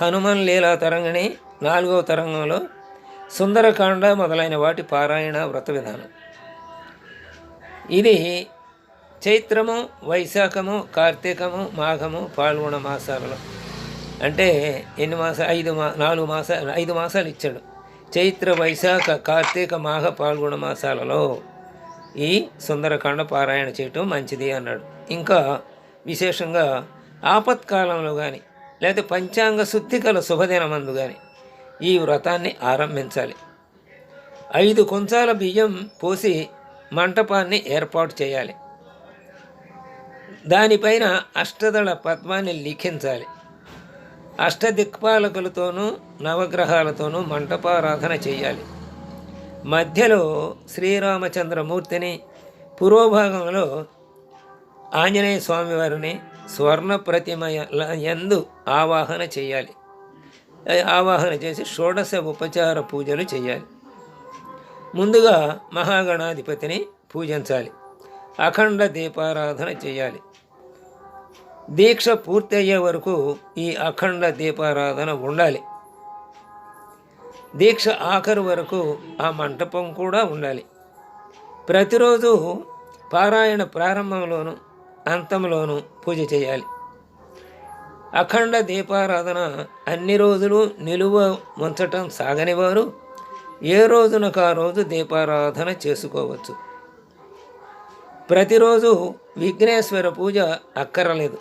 హనుమాన్ లీలా తరంగిణి నాలుగవ తరంగంలో సుందరకాండ మొదలైన వాటి పారాయణ వ్రత విధానం. ఇది చైత్రము వైశాఖము కార్తీకము మాఘము పాల్గొన మాసాలలో. అంటే ఎన్ని మాసాలు ఐదు మా నాలుగు మాసాలు ఐదు మాసాలు ఇచ్చాడు. చైత్ర వైశాఖ కార్తీక మాఘ పాల్గొన మాసాలలో ఈ సుందరకాండ పారాయణ చేయటం మంచిది అన్నాడు. ఇంకా విశేషంగా ఆపత్కాలంలో కానీ లేదా పంచాంగ శుద్ధికల శుభదినమందు కానీ ఈ వ్రతాన్ని ఆరంభించాలి. ఐదు కొంచాల బియ్యం పోసి మంటపాన్ని ఏర్పాటు చేయాలి. దానిపైన అష్టదళ పద్మాన్ని లిఖించాలి. అష్టదిక్పాలకులతోనూ నవగ్రహాలతోనూ మంటపారాధన చేయాలి. మధ్యలో శ్రీరామచంద్రమూర్తిని పురోభాగంలో ఆంజనేయ స్వామివారిని స్వర్ణ ప్రతిమ ఎందు ఆవాహన చేయాలి. ఆవాహన చేసి షోడశ ఉపచార పూజలు చేయాలి. ముందుగా మహాగణాధిపతిని పూజించాలి. అఖండ దీపారాధన చేయాలి. దీక్ష పూర్తి అయ్యే వరకు ఈ అఖండ దీపారాధన ఉండాలి. దీక్ష ఆఖరు వరకు ఆ మంటపం కూడా ఉండాలి. ప్రతిరోజు పారాయణ ప్రారంభంలోనూ అంతంలోనూ పూజ చేయాలి. అఖండ దీపారాధన అన్ని రోజులు నిలువ ఉంచటం సాగనివారు. ఏ రోజునకు ఆ రోజు దీపారాధన చేసుకోవచ్చు. ప్రతిరోజు విఘ్నేశ్వర పూజ అక్కరలేదు.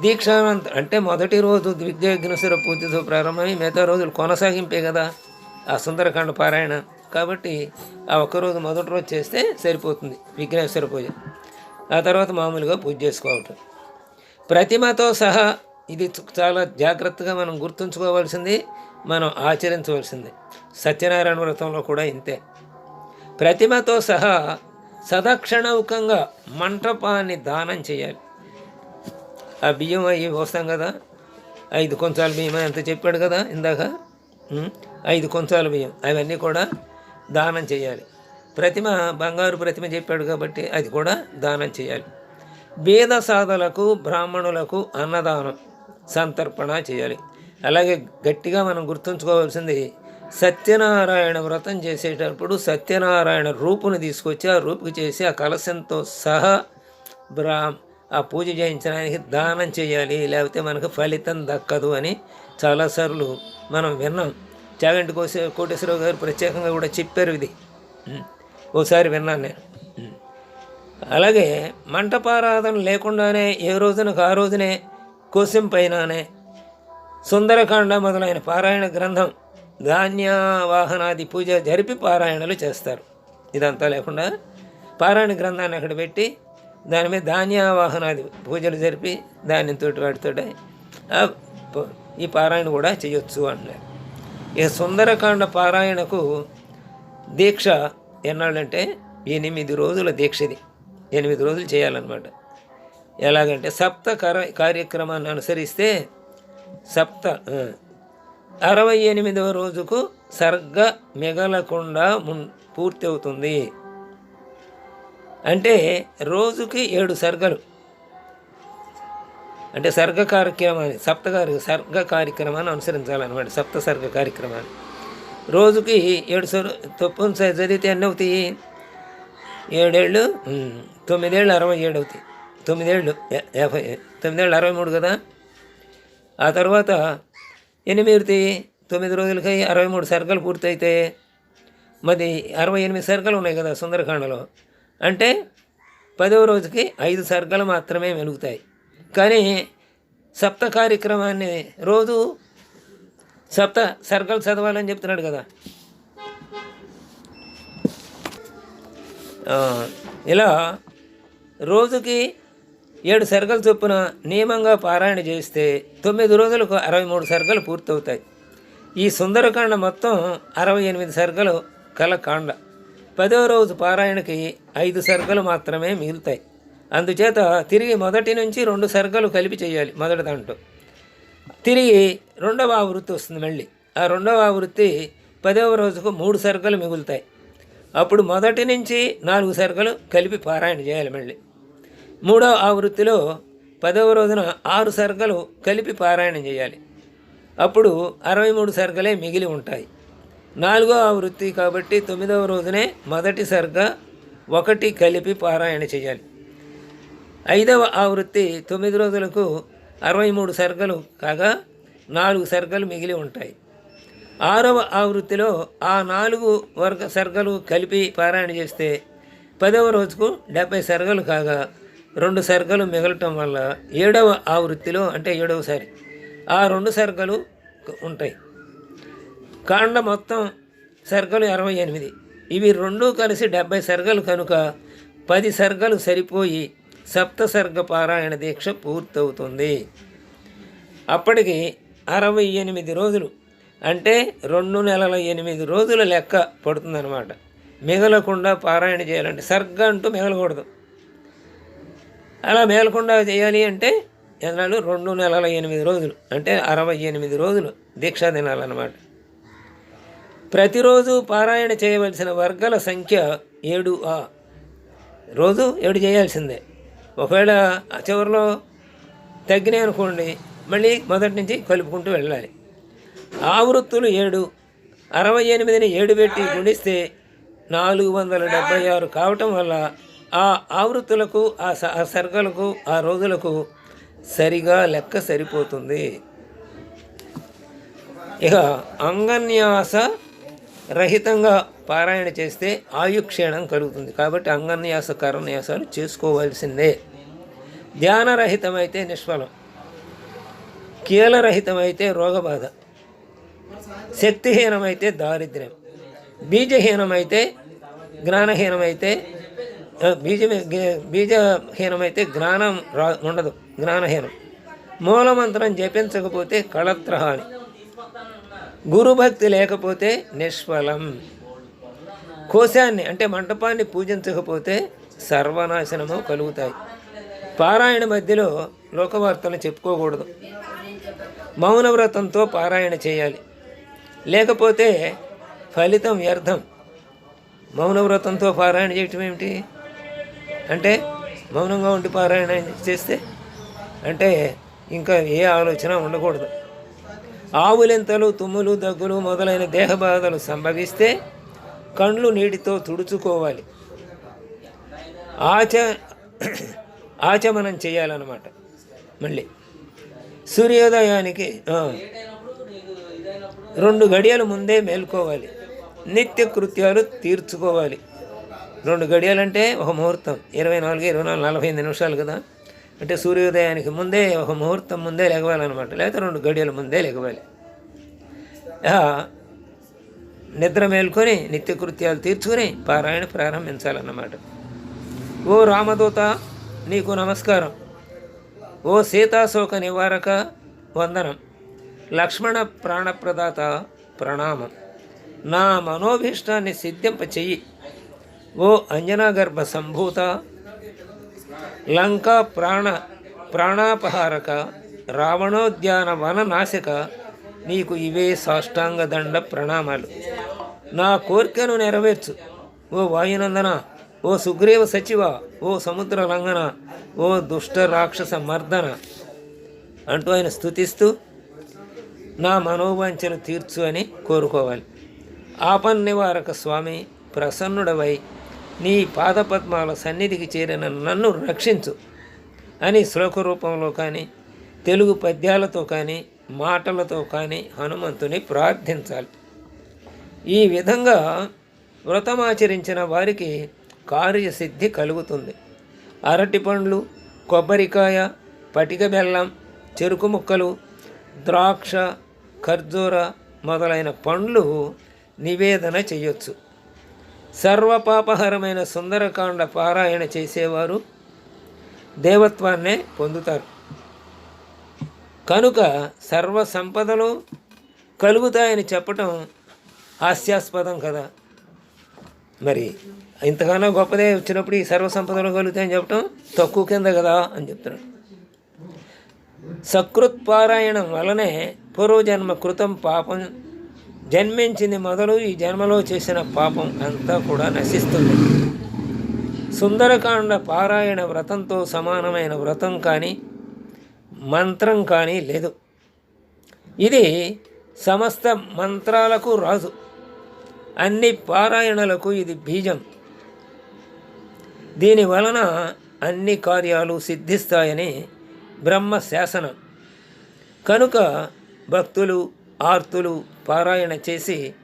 దీక్షానంత అంటే మొదటి రోజు విఘ్నేశ్వర పూజతో ప్రారంభమై మిగతా రోజులు కొనసాగింపే కదా ఆ సుందరకాండ పారాయణ. కాబట్టి ఆ ఒక్కరోజు మొదటి రోజు చేస్తే సరిపోతుంది విఘ్నేశ్వర పూజ. ఆ తర్వాత మామూలుగా పూజ చేసుకోవటం ప్రతిమతో సహా ఇది చాలా జాగ్రత్తగా మనం గుర్తుంచుకోవాల్సింది మనం ఆచరించవలసింది. సత్యనారాయణ వ్రతంలో కూడా ఇంతే. ప్రతిమతో సహా సదక్షణముఖంగా మంటపాన్ని దానం చేయాలి. ఆ బియ్యం అవి పోస్తాం కదా ఐదు కొంచాల బియ్యం ఎంత చెప్పాడు కదా ఇందాక? ఐదు కొంచాల బియ్యం. అవన్నీ కూడా దానం చేయాలి. ప్రతిమ బంగారు ప్రతిమ చెప్పాడు కాబట్టి అది కూడా దానం చేయాలి. వేద సాధలకు బ్రాహ్మణులకు అన్నదానం సంతర్పణ చేయాలి. అలాగే గట్టిగా మనం గుర్తుంచుకోవాల్సింది సత్యనారాయణ వ్రతం చేసేటప్పుడు సత్యనారాయణ రూపుని తీసుకొచ్చి ఆ రూపుకి చేసి ఆ కలశంతో సహా బ్రా ఆ పూజ చేయించడానికి దానం చేయాలి. లేకపోతే మనకు ఫలితం దక్కదు అని చాలాసార్లు మనం విన్నాం. చాగంటి కోసే కోటేశ్వరరావు గారు ప్రత్యేకంగా కూడా చెప్పారు ఇది. ఓసారి విన్నాను నేను. అలాగే మంటపారాధన లేకుండానే ఏ రోజునకు ఆ రోజునే కోశం పైననే సుందరకాండ మొదలైన పారాయణ గ్రంథం ధాన్యవాహనాది పూజ జరిపి పారాయణలు చేస్తారు. ఇదంతా లేకుండా పారాయణ గ్రంథాన్ని అక్కడ పెట్టి దాని మీద ధాన్యవాహనాది పూజలు జరిపి ధాన్యంతో వాటితో ఈ పారాయణ కూడా చేయొచ్చు అంటున్నారు. ఇక సుందరకాండ పారాయణకు దీక్ష ఎన్నాళ్ళంటే ఎనిమిది రోజుల దీక్షది ఎనిమిది రోజులు చేయాలన్నమాట. ఎలాగంటే సప్త కర కార్యక్రమాన్ని అనుసరిస్తే సప్త అరవై ఎనిమిదవ రోజుకు సర్గ మిగలకుండా మున్ పూర్తి అవుతుంది అంటే రోజుకి ఏడు సర్గలు. అంటే సర్గ కార్యక్రమాన్ని సప్త కార్య సర్గ కార్యక్రమాన్ని అనుసరించాలన్నమాట. సప్త సర్గ కార్యక్రమాన్ని. రోజుకి ఏడు సార్ తొప్పును స- ఎన్ని అవుతాయి? ఏడేళ్ళు? తొమ్మిదేళ్ళు అరవై ఏడు అవుతాయి. తొమ్మిదేళ్ళు. యాభై తొమ్మిదేళ్ళు అరవై మూడు కదా? ఆ తర్వాత ఎన్ని మీరుతాయి తొమ్మిది రోజులకి అరవై మూడు సర్కలు పూర్తయితే మరి అరవై ఎనిమిది సర్కలు ఉన్నాయి కదా సుందరకాండలో. అంటే పదవ రోజుకి ఐదు సర్గలు మాత్రమే వెలుగుతాయి కానీ సప్త కార్యక్రమాన్ని రోజు సప్త సర్గలు చదవాలని చెప్తున్నాడు కదా. ఇలా రోజుకి ఏడు సర్గలు చొప్పున నియమంగా పారాయణ చేస్తే తొమ్మిది రోజులకు అరవై మూడు సర్గలు పూర్తవుతాయి. ఈ సుందరకాండ మొత్తం అరవై ఎనిమిది సర్గలు కల కాండ పదో రోజు పారాయణకి ఐదు సర్గలు మాత్రమే మిగులుతాయి. అందుచేత తిరిగి మొదటి నుంచి రెండు సర్గలు కలిపి చేయాలి మొదటి దాంట్లో. తిరిగి రెండవ ఆవృత్తి వస్తుంది మళ్ళీ. ఆ రెండవ ఆవృత్తి పదవ రోజుకు మూడు సరుకులు మిగులుతాయి. అప్పుడు మొదటి నుంచి నాలుగు సరుకులు కలిపి పారాయణ చేయాలి మళ్ళీ. మూడవ ఆవృత్తిలో పదవ రోజున ఆరు సర్గలు కలిపి పారాయణం చేయాలి. అప్పుడు అరవై మూడు సరుకులే మిగిలి ఉంటాయి. నాలుగో ఆవృత్తి కాబట్టి తొమ్మిదవ రోజునే మొదటి సరుక ఒకటి కలిపి పారాయణ చేయాలి. ఐదవ ఆవృత్తి తొమ్మిది రోజులకు అరవై మూడు సర్గలు కాగా నాలుగు సర్గలు మిగిలి ఉంటాయి. ఆరవ ఆవృత్తిలో ఆ నాలుగు వర్గ సర్గలు కలిపి పారాయణ చేస్తే పదవ రోజుకు డెబ్బై సర్గలు కాగా రెండు సర్గలు మిగలటం వల్ల ఏడవ ఆవృత్తిలో అంటే ఏడవసారి ఆ రెండు సర్గలు ఉంటాయి. కాండ మొత్తం సర్గలు అరవై ఎనిమిది. ఇవి రెండూ కలిసి డెబ్బై సర్గలు కనుక పది సర్గలు సరిపోయి సప్తసర్గ పారాయణ దీక్ష పూర్తవుతుంది అప్పటికి అరవై ఎనిమిది రోజులు అంటే రెండు నెలల ఎనిమిది రోజుల లెక్క పడుతుందన్నమాట. మిగలకుండా పారాయణ చేయాలంటే సర్గ అంటూ మిగలకూడదు అలా మేలకుండా చేయాలి అంటే ఎన్నాళ్ళు రెండు నెలల ఎనిమిది రోజులు అంటే అరవై ఎనిమిది రోజులు దీక్షా దినాలన్నమాట. ప్రతిరోజు పారాయణ చేయవలసిన వర్గాల సంఖ్య ఏడు ఆ రోజు ఏడు చేయాల్సిందే. ఒకవేళ చివరిలో తగ్గినాయి అనుకోండి మళ్ళీ మొదటి నుంచి కలుపుకుంటూ వెళ్ళాలి. ఆవృత్తులు ఏడు అరవై ఎనిమిదిని ఏడు పెట్టి గుణిస్తే నాలుగు వందల డెబ్బై ఆరు కావటం వల్ల ఆ ఆవృత్తులకు ఆ స- ఆ సర్గలకు ఆ రోజులకు సరిగా లెక్క సరిపోతుంది. ఇక అంగన్యాస రహితంగా పారాయణ చేస్తే ఆయుక్షీణం కలుగుతుంది. కాబట్టి అంగన్యాస కరన్యాసాలు చేసుకోవాల్సిందే. ధ్యానరహితమైతే నిష్ఫలం. కీలరహితమైతే రోగబాధ. శక్తిహీనమైతే దారిద్ర్యం. బీజహీనమైతే జ్ఞానహీనమైతే బీజ బీజహీనమైతే జ్ఞానం రా ఉండదు. జ్ఞానహీనం. మూలమంత్రం జపించకపోతే కళత్రహాని. గురుభక్తి లేకపోతే నిష్ఫలం. కోశాన్ని అంటే మంటపాన్ని పూజించకపోతే సర్వనాశనము కలుగుతాయి. పారాయణ మధ్యలో లోకవార్తలు చెప్పుకోకూడదు. మౌనవ్రతంతో పారాయణ చేయాలి. లేకపోతే ఫలితం వ్యర్థం. మౌనవ్రతంతో పారాయణ చేయటం ఏమిటి? అంటే మౌనంగా ఉండి పారాయణ చేస్తే అంటే ఇంకా ఏ ఆలోచన ఉండకూడదు. ఆవులెంతలు తుమ్ములు దగ్గులు మొదలైన దేహ బాధలు సంభవిస్తే కండ్లు నీటితో తుడుచుకోవాలి. ఆచ ఆచమనం చేయాలన్నమాట. మళ్ళీ సూర్యోదయానికి రెండు గడియల ముందే మేల్కోవాలి. నిత్య కృత్యాలు తీర్చుకోవాలి. రెండు గడియలంటే ఒక ముహూర్తం. ఇరవై నాలుగు ఇరవై నాలుగు నలభై ఐదు నిమిషాలు కదా. అంటే సూర్యోదయానికి ముందే ఒక ముహూర్తం ముందే లెగవాలన్నమాట లేకపోతే రెండు గడియల ముందే లెగవాలి నిద్ర మేల్కొని నిత్యకృత్యాలు తీర్చుకొని పారాయణ ప్రారంభించాలన్నమాట. ఓ రామదూత నీకు నమస్కారం. ఓ సీతాశోక నివారక వందనం. లక్ష్మణ ప్రాణప్రదాత ప్రణామం. నా మనోభీష్టాన్ని సిద్ధింప చెయ్యి ఓ అంజనాగర్భ సంభూత లంకా ప్రాణ ప్రాణాపహారక రావణోద్యాన వన నాశక నీకు ఇవే సాష్టాంగ దండ ప్రణామాలు. నా కోరికను నెరవేర్చు ఓ వాయునందన ఓ సుగ్రీవ సచివ ఓ సముద్ర లంఘన ఓ దుష్ట రాక్షస మర్దన అంటూ ఆయన స్థుతిస్తూ నా మనోవాంఛను తీర్చు అని కోరుకోవాలి. ఆపన్ నివారక స్వామి ప్రసన్నుడవై నీ పాదపద్మాల సన్నిధికి చేరిన నన్ను రక్షించు అని శ్లోక రూపంలో కానీ తెలుగు పద్యాలతో కానీ మాటలతో కానీ హనుమంతుని ప్రార్థించాలి. ఈ విధంగా వ్రతమాచరించిన వారికి కార్యసిద్ధి కలుగుతుంది. అరటి పండ్లు కొబ్బరికాయ పటిక బెల్లం చెరుకు ముక్కలు ద్రాక్ష ఖర్జూర మొదలైన పండ్లు నివేదన చేయొచ్చు. సర్వపాపహరమైన సుందరకాండ పారాయణ చేసేవారు దేవత్వాన్నే పొందుతారు. కనుక సర్వ సంపదలు కలుగుతాయని చెప్పటం హాస్యాస్పదం కదా. మరి ఇంతగానో గొప్పదే వచ్చినప్పుడు ఈ సర్వ సంపదలు కలుగుతాయని చెప్పటం తక్కువ కింద కదా అని చెప్తున్నాడు. సకృత్ పారాయణం వలనే పూర్వజన్మ కృతం పాపం జన్మించింది మొదలు ఈ జన్మలో చేసిన పాపం అంతా కూడా నశిస్తుంది. సుందరకాండ పారాయణ వ్రతంతో సమానమైన వ్రతం కానీ మంత్రం కానీ లేదు. ఇది సమస్త మంత్రాలకు రాజు. అన్ని పారాయణలకు ఇది బీజం. దీని వలన అన్ని కార్యాలు సిద్ధిస్తాయని బ్రహ్మ శాసనం. కనుక భక్తులు ఆర్తులు పారాయణ చేసి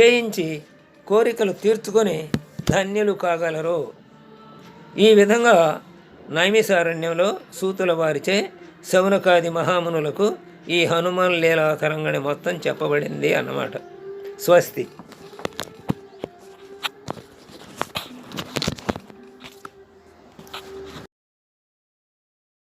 చేయించి కోరికలు తీర్చుకొని ధన్యులు కాగలరు. ఈ విధంగా నైమిసారణ్యంలో సూతుల వారిచే శౌనకాది మహామునులకు ఈ హనుమాన్ లీలా తరంగణి మొత్తం చెప్పబడింది అన్నమాట. స్వస్తి.